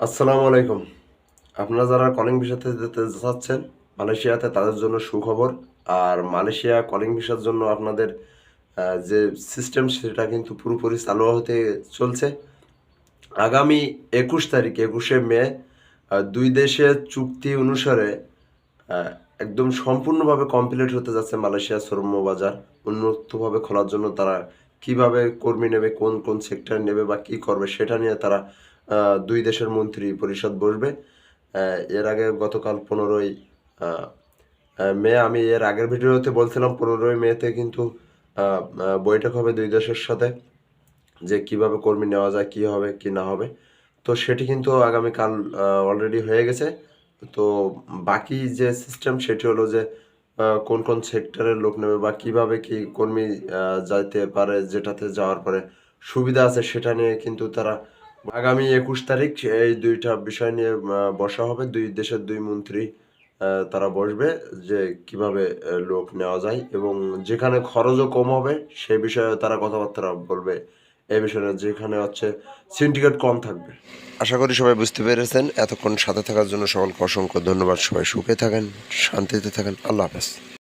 আসসালামু আলাইকুম। আপনারা যারা কলিং ভিসাতে যেতে চাচ্ছেন, মালয়েশিয়াতে তাদের জন্য সুখবর। আর মালয়েশিয়া কলিং ভিসার জন্য আপনাদের যে সিস্টেম সেটা কিন্তু পুরোপুরি চালু হতে চলছে। আগামী একুশ তারিখ, একুশে মে দুই দেশের চুক্তি অনুসারে একদম সম্পূর্ণভাবে কমপ্লিট হতে যাচ্ছে মালয়েশিয়া শ্রম বাজার। উন্মুক্তভাবে খোলার জন্য তারা কীভাবে কর্মী নেবে, কোন কোন সেক্টর নেবে বা কি করবে, সেটা নিয়ে তারা দুই দেশের মন্ত্রী পরিষদ বসবে। এর আগে গতকাল পনেরোই মে, আমি এর আগের ভিডিওতে বলছিলাম, পনেরোই মেতে কিন্তু বৈঠক হবে দুই দেশের সাথে, যে কীভাবে কর্মী নেওয়া যায়, কি হবে, কি না হবে। তো সেটি কিন্তু আগামীকাল অলরেডি হয়ে গেছে। তো বাকি যে সিস্টেম সেটি হলো যে কোন কোন সেক্টরের লোক নেবে বা কীভাবে কি কর্মী যাইতে পারে, যেটাতে যাওয়ার পরে সুবিধা আছে, সেটা নিয়ে কিন্তু তারা আগামী একুশ তারিখ এই দুইটা বিষয় নিয়ে বসা হবে। দুই দেশের দুই মন্ত্রী তারা বসবে যে কীভাবে লোক নেওয়া যায় এবং যেখানে খরচও কম হবে সে বিষয়ে তারা কথাবার্তা বলবে। এই বিষয়ে যেখানে হচ্ছে সিন্ডিকেট কম থাকবে। আশা করি সবাই বুঝতে পেরেছেন। এতক্ষণ সাথে থাকার জন্য সকলকে অসংখ্য ধন্যবাদ। সবাই সুখে থাকেন, শান্তিতে থাকেন। আল্লাহ হাফেজ।